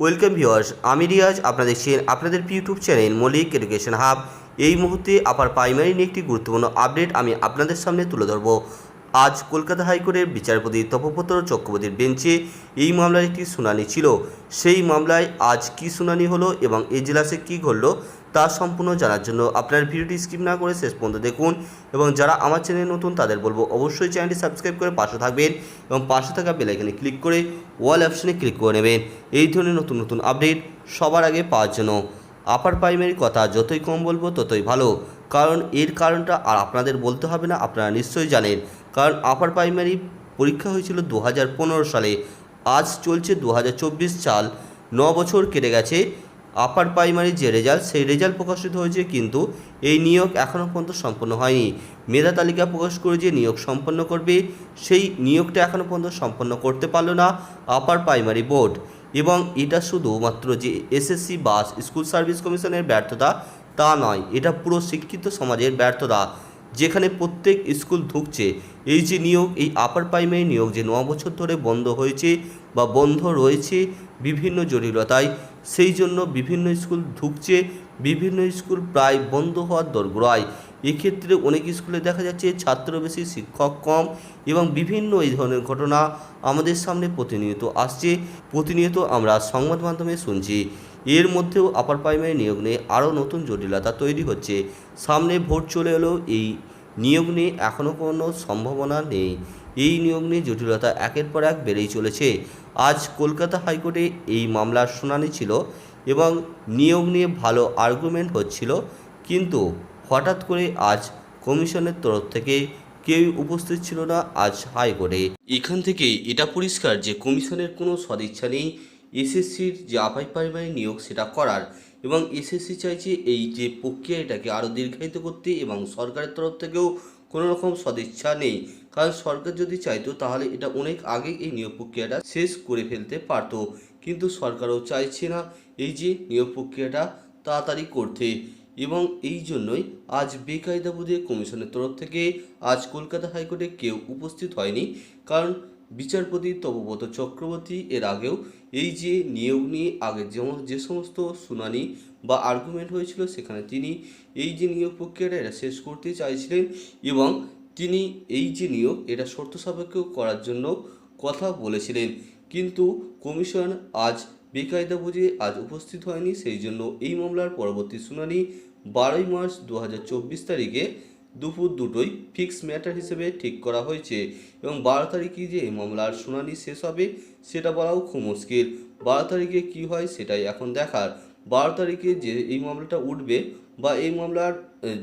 Welcome viewers, আমি রিয়াজ, আপনারা দেখছেন আপনাদের YouTube channel Mallik education hub. এই মুহূর্তে আপার প্রাইমারি নিয়ে একটি গুরুত্বপূর্ণ আপডেট আমি আপনাদের সামনে তুলে ধরব। আজ কলকাতা হাইকোর্টের বিচারপতি তপব্রত চক্রবর্তীর বেঞ্চে এই মামলার একটি শুনানি ছিল। সেই মামলায় আজ কি শুনানি হলো এবং এজলাসে কি ঘটলো তা সম্পূর্ণ জানার জন্য আপনার ভিডিওটি স্কিপ না করে শেষ পর্যন্ত দেখুন এবং যারা আমার চ্যানেল নতুন তাদের বলব অবশ্যই চ্যানেলটি সাবস্ক্রাইব করে পাশে থাকবেন এবং পাশে থাকা বেলাইকানে ক্লিক করে ওয়াল অপশনে ক্লিক করে নেবেন। এই ধরনের নতুন নতুন আপডেট সবার আগে পাওয়ার জন্য। আপার প্রাইমারি কথা যতই কম বলব ততই ভালো। কারণ এর কারণটা আর আপনাদের বলতে হবে না, আপনারা নিশ্চয়ই জানেন। কারণ আপার প্রাইমারি পরীক্ষা হয়েছিল দু হাজার পনেরো সালে। আজ চলছে দু হাজার চব্বিশ সাল। ন বছর কেটে গেছে। আপার প্রাইমারি যে রেজাল্ট সেই রেজাল্ট প্রকাশিত হয়েছে কিন্তু এই নিয়োগ এখনও পর্যন্ত সম্পন্ন হয়নি। মেধা তালিকা প্রকাশ করে যে নিয়োগ সম্পন্ন করবে, সেই নিয়োগটা এখনও পর্যন্ত সম্পন্ন করতে পারল না আপার প্রাইমারি বোর্ড এবং এটা শুধুমাত্র যে এসএসসি বাস স্কুল সার্ভিস কমিশনের ব্যর্থতা, তা নয়, এটা পুরো শিক্ষিত সমাজের ব্যর্থতা। যেখানে প্রত্যেক স্কুল ঢুকছে, এই যে নিয়োগ, এই আপার প্রাইমারি নিয়োগ যে ন বছর ধরে বন্ধ হয়েছে বা বন্ধ রয়েছে বিভিন্ন জটিলতায়, সেই জন্য বিভিন্ন স্কুল ঢুকছে, বিভিন্ন স্কুল প্রায় বন্ধ হওয়ার দোরগোড়ায়। এক্ষেত্রে অনেক স্কুলে দেখা যাচ্ছে ছাত্র বেশি, শিক্ষক কম এবং বিভিন্ন এই ধরনের ঘটনা আমাদের সামনে প্রতিনিয়ত আসছে। প্রতিনিয়ত আমরা সংবাদ মাধ্যমে শুনছি। এর মধ্যেও আপার প্রাইমারি নিয়োগ নিয়ে আরও নতুন জটিলতা তৈরি হচ্ছে। সামনে ভোট চলে এলো এই নিয়োগ নিয়ে, এখনও কোনো সম্ভাবনা নেই। এই নিয়োগ নিয়ে জটিলতা একের পর এক বেড়েই চলেছে। আজ কলকাতা হাইকোর্টে এই মামলার শুনানি ছিল এবং নিয়োগ নিয়ে ভালো আর্গুমেন্ট হচ্ছিল, কিন্তু হঠাৎ করে আজ কমিশনের তরফ থেকে কেউ উপস্থিত ছিল না আজ হাইকোর্টে। এখান থেকে এটা পরিষ্কার যে কমিশনের কোনো সদিচ্ছা নেই এসএসসির যে আপাই পারিবারিক নিয়োগ সেটা করার এবং এসএসসি চাইছে এই যে প্রক্রিয়া এটাকে আরও দীর্ঘায়িত করতে এবং সরকারের তরফ থেকেও কোনো রকম সদিচ্ছা নেই। কারণ সরকার যদি চাইতো তাহলে এটা অনেক আগে এই নিয়োগ প্রক্রিয়াটা শেষ করে ফেলতে পারতো। কিন্তু সরকারও চাইছে না এই যে নিয়োগ প্রক্রিয়াটা তাড়াতাড়ি করতে। এবং এই জন্যই আজ বেকায়দা বুঝে কমিশনের তরফ থেকে আজ কলকাতা হাইকোর্টে কেউ উপস্থিত হয়নি। কারণ বিচারপতি তপব্রত চক্রবর্তী এর আগেও এই যে নিয়োগ নিয়ে আগে যেমন যে সমস্ত শুনানি বা আর্গুমেন্ট হয়েছিল, সেখানে তিনি এই যে নিয়োগ প্রক্রিয়াটা এটা শেষ করতে চাইছিলেন এবং তিনি এই যে নিয়োগ এটা শর্ত সাপেক্ষ করার জন্য কথা বলেছিলেন। কিন্তু কমিশন আজ বেকায়দা বুঝে আজ উপস্থিত হয়নি, সেই জন্য এই মামলার পরবর্তী শুনানি বারোই মার্চ দু হাজার চব্বিশ তারিখে দুপুর দুটোই ফিক্স ম্যাটার হিসেবে ঠিক করা হয়েছে এবং বারো তারিখে যে মামলার শুনানি শেষ হবে, সেটা বলাও খুব মুশকিল। বারো তারিখে কি হয় সেটাই এখন দেখার। বারো তারিখে যে এই মামলাটা উঠবে বা এই মামলার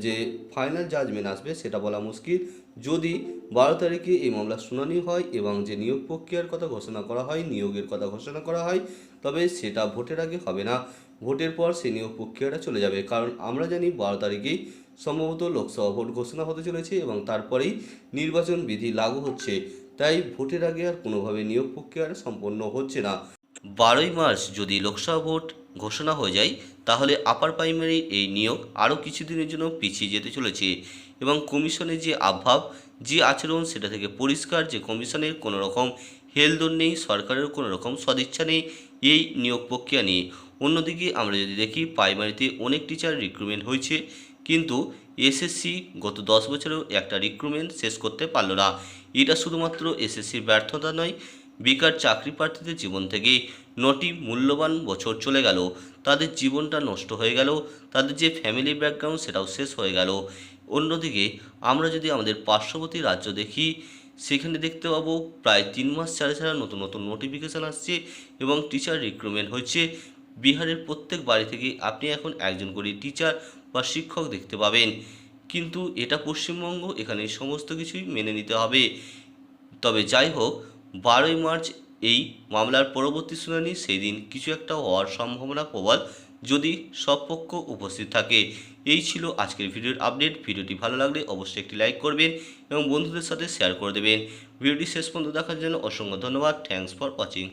যে ফাইনাল জাজমেন্ট আসবে, সেটা বলা মুশকিল। যদি বারো তারিখে এই মামলার শুনানি হয় এবং যে নিয়োগ প্রক্রিয়ার কথা ঘোষণা করা হয়, নিয়োগের কথা ঘোষণা করা হয়, তবে সেটা ভোটের আগে হবে না। ভোটের পর সেই নিয়োগ প্রক্রিয়াটা চলে যাবে। কারণ আমরা জানি বারো তারিখেই সম্ভবত লোকসভা ভোট ঘোষণা হতে চলেছে এবং তারপরেই নির্বাচন বিধি লাগু হচ্ছে। তাই ভোটের আগে আর কোনোভাবে নিয়োগ প্রক্রিয়া সম্পন্ন হচ্ছে না। বারোই মার্চ যদি লোকসভা ভোট ঘোষণা হয়ে যায়, তাহলে আপার প্রাইমারি এই নিয়োগ আরও কিছুদিনের জন্য পিছিয়ে যেতে চলেছে এবং কমিশনের যে আভাব যে আচরণ সেটা থেকে পরিষ্কার যে কমিশনের কোনো রকম হেলদোল নেই সরকারের কোনো রকম সদিচ্ছা নেই এই নিয়োগ প্রক্রিয়া নিয়ে। অন্যদিকে আমরা যদি দেখি, প্রাইমারিতে অনেক টিচার রিক্রুটমেন্ট হয়েছে। কিন্তু এসএসসি গত দশ বছরেও একটা রিক্রুটমেন্ট শেষ করতে পারল না। এটা শুধুমাত্র এসএসসির ব্যর্থতা নয়, বেকার চাকরি প্রার্থীদের জীবন থেকে নটি মূল্যবান বছর চলে গেল, তাদের জীবনটা নষ্ট হয়ে গেল, তাদের যে ফ্যামিলি ব্যাকগ্রাউন্ড সেটাও শেষ হয়ে গেল। অন্যদিকে আমরা যদি আমাদের পার্শ্ববর্তী রাজ্য দেখি, সেখানে দেখতে পাবো প্রায় তিন মাস ছাড়া ছাড়া নতুন নতুন নোটিফিকেশান আসছে এবং টিচার রিক্রুটমেন্ট হচ্ছে। বিহারের প্রত্যেক বাড়ি থেকে আপনি এখন একজন করে টিচার বা শিক্ষক দেখতে পাবেন। কিন্তু এটা পশ্চিমবঙ্গ, এখানে সমস্ত কিছুই মেনে নিতে হবে। তবে যাই হোক, বারোই মার্চ এই মামলার পরবর্তী শুনানি সেই দিন কিছু একটা হওয়ার সম্ভাবনা প্রবল যদি সব পক্ষ উপস্থিত থাকে। এই ছিল আজকের ভিডিওর আপডেট। ভিডিওটি ভালো লাগলে অবশ্যই একটি লাইক করবেন এবং বন্ধুদের সাথে শেয়ার করে দেবেন। ভিডিওটি শেষ পর্যন্ত দেখার জন্য অসংখ্য ধন্যবাদ। Thanks for watching.